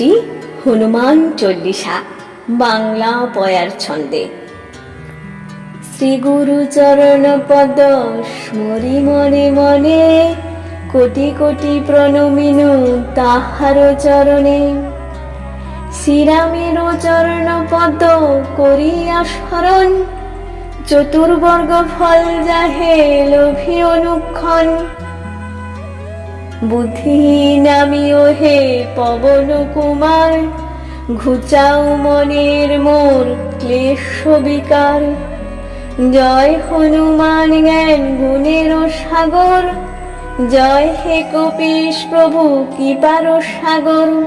শ্রী হনুমান চল্লিশা, বাংলা পয়ার ছন্দে। শ্রী গুরু চরণ পদ, স্মরি মনে মনে, কোটি কোটি প্রণমিনু তাহার চরণে। শ্রীরামের চরণ পদ, করিয়া স্মরণ, চতুর্বর্গ ফল যাহে লোভী অনুক্ষণ। বুদ্ধিহীন আমিও হে পবন কুমার। ঘুচাও মনের মোর ক্লেশ বিকার। জয় হনুমান জ্ঞান গুণের সাগর। জয় হে কপিস প্রভু কৃপার সাগর।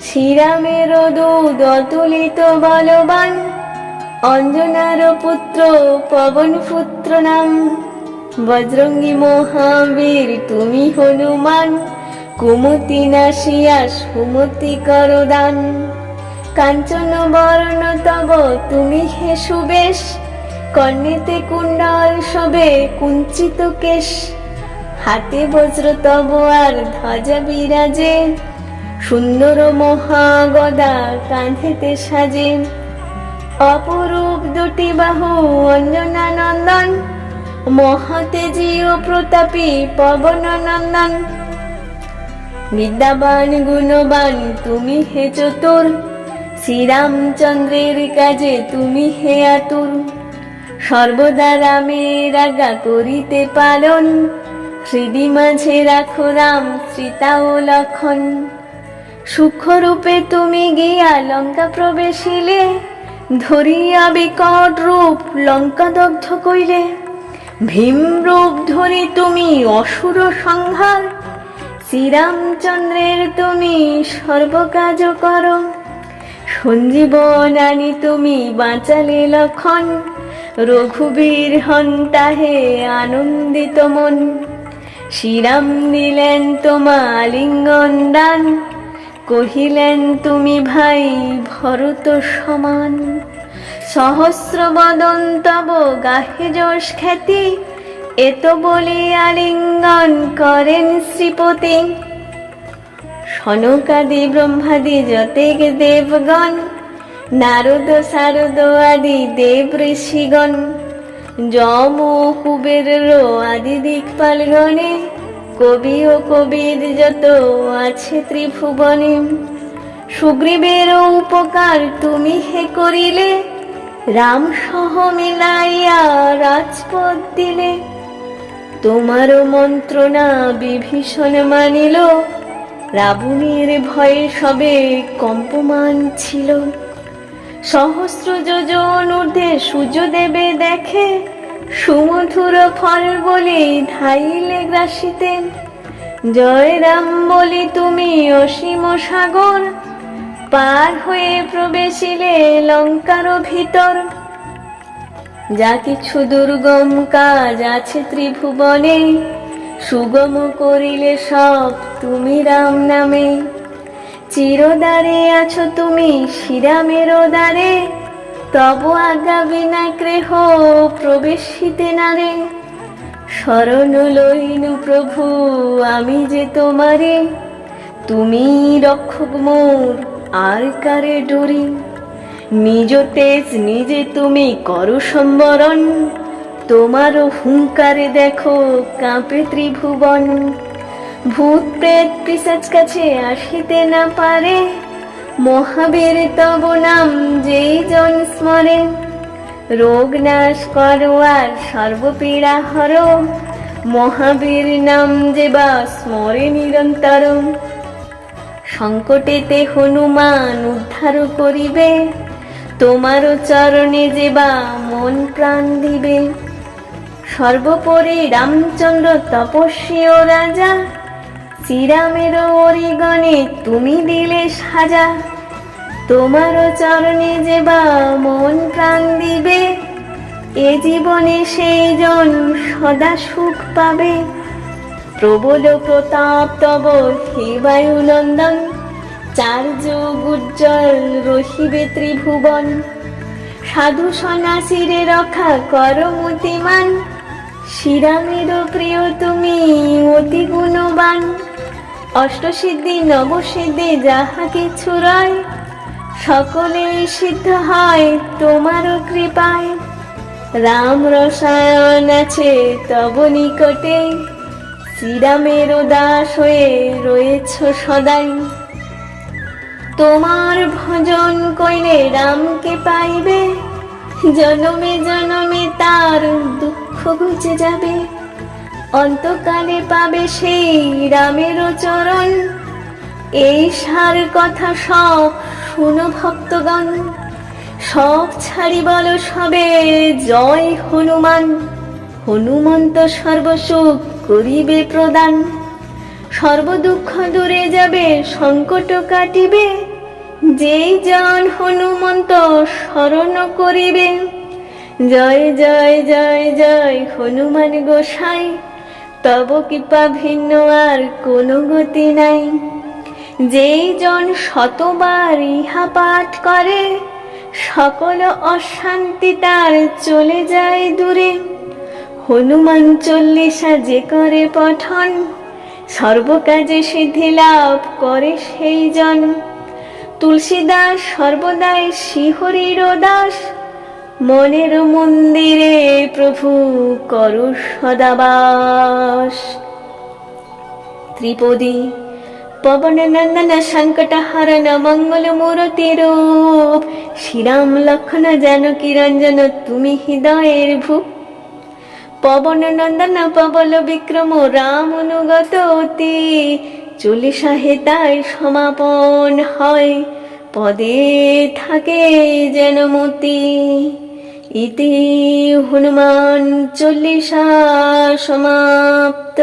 শ্রীরামের দূত অতুলিত বলবান। অঞ্জনার পুত্র পবন পুত্র নাম। বজরঙ্গী মহাবীর, তুমি হনুমান, কুমতি নাশিয়া সুমতি করদান। কাঞ্চন বর্ণ তব, তুমি হে সুবেশ কর্ণেতে কুণ্ডল শোভে কুঞ্চিত কেশ। হাতে বজ্র তব আর ধ্বজা বিরাজে, সুন্দর মহাগদা কাঁধেতে সাজে। অপরূপ দুটি বাহু, অঞ্জনা নন্দন মহাতেজি ও প্রতাপী পবন নন্দন। বিদ্যাবান গুণবান তুমি হে চতুর। শ্রীরামচন্দ্রের কাজে তুমি হে আতুর। সর্বদা রামের আজ্ঞা করিতে পালন। হৃদি মাঝে রাখো রাম, সীতা ও লক্ষণ। সূক্ষ্মরূপে তুমি গিয়া লঙ্কা প্রবেশিলে, ধরিয়া বিকট রূপ লঙ্কা দগ্ধ কইলে। ভীম রূপ ধরি তুমি অসুর সংহার। শ্রীরামচন্দ্রের তুমি সর্বকাজ করো। সঞ্জীবন আনি তুমি বাঁচালে লক্ষণ। রঘুবীর হন তাহে আনন্দিত মন। শ্রীরাম দিলেন তোমা লিঙ্গন দান। কহিলেন, তুমি ভাই ভরত সমান। সহস্র বদন তব গাহে যশ খ্যাতি এত বলি আলিঙ্গন করেন শ্রীপতি। সনকাদি ব্রহ্মাদি যতেক দেবগণ, নারদ শারদ আদি দেব ঋষিগণ, যম ও কুবের আদি দিকপালগণে কবি ও কবির যত আছে ত্রিভুবনে। সুগ্রীবের উপকার তুমি হে করিলে রাম সহ মিলাইয়া রাজপদ দিলে। তোমারও মন্ত্রণা বিভীষণ মানিল। রাবণের ভয়ে সবে কম্পমান ছিল। সহস্র যোজন ঊর্ধ্বে সূর্য দেবে দেখে, সুমধুর ফল বলে ধাইলে গ্রাসিতে। জয় রাম বলি তুমি অসীম সাগর পার হয়ে প্রবেশিলে লঙ্কার ভিতর। যা কিছু দুর্গম কাজ আছে ত্রিভুবনে, সুগম করিলে সব তুমি রাম নামে। চিরদারে আছো তুমি শ্রীরামের দ্বারে, তব আজ্ঞা বিনা গৃহ প্রবেশিতে নারে। শরণ লইনু প্রভু, আমি যে তোমারে তুমি রক্ষক মোর। আর কারে ডরি? নিজ তেজ নিজে তুমি করো সম্বরণ। তোমারও হুঙ্কারে দেখো কাঁপে ত্রিভুবন। ভূত প্রেত পিসাচ কাছে আসিতে না পারে। মহাবীর তব নাম যেই জন স্মরে। রোগ নাশ করো আর সর্বপীড়া হর। মহাবীর নাম যে বা স্মরে নিরন্তর সংকটেতে হনুমান উদ্ধার করিবে। তোমারও চরণে যে বা মন প্রাণ দিবে। সর্বোপরি রামচন্দ্র তপস্বী ও রাজা, শ্রীরামের অরিগণে তুমি দিলে সাজা। তোমারও চরণে যে বা মন প্রাণ দিবে। এ জীবনে সেই জন সদা সুখ পাবে। প্রবল প্রতাপ তব হে বায়ুনন্দন চার যুগ উজ্জ্বল রহিবে ত্রিভুবন। সাধু সন্ন্যাসীরে রক্ষা কর মতিমান শ্রীরামের প্রিয় তুমি অতি গুণবান। অষ্টসিদ্ধি, নবসিদ্ধি যাহা কিছু রয় সকলে সিদ্ধ হয় তোমারও কৃপায়। রাম রসায়ন আছে তব নিকটে। শ্রীরামের দাস হয়ে রয়েছ সদাই। তোমার ভজন কইলে রামকে পাইবে, জনমে জনমে তার দুঃখ ঘুচে যাবে। অন্তকালে পাবে সেই রামের চরণ, এই সার কথা সব শুনো ভক্তগণ। সব ছাড়ি বল সবে, জয় হনুমান। হনুমন্ত সর্বসুখ করিবে প্রদান। সর্বদুঃখ দূরে যাবে, সংকট কাটিবে। যেই জন হনুমন্ত স্মরণ করিবে। জয় জয় জয় জয় হনুমান গোসাই, তব কৃপা ভিন্ন আর কোনো গতি নাই। যেই জন শতবার ইহা পাঠ করে, সকল অশান্তি তার চলে যায় দূরে। হনুমান চল্লিশা যে করে পঠন, সর্বকাজে সিদ্ধি লাভ করে সেই জন। তুলসীদাস সর্বদাই শিহরির দাস, মনের মন্দিরে প্রভু করু সদাবাস। ত্রিপদী, পবন নন্দন সংকট হরণ মঙ্গল মূরতি রূপ, শ্রীরাম লক্ষণ জানকী রঞ্জন, তুমি হৃদয়ের ভূপ। পবন নন্দন পবল বিক্রম রাম অনুগত অতি হেতায় সমাপন হয়, পদে থাকে যেন মতি। ইতি হনুমান চল্লিশা সমাপ্ত।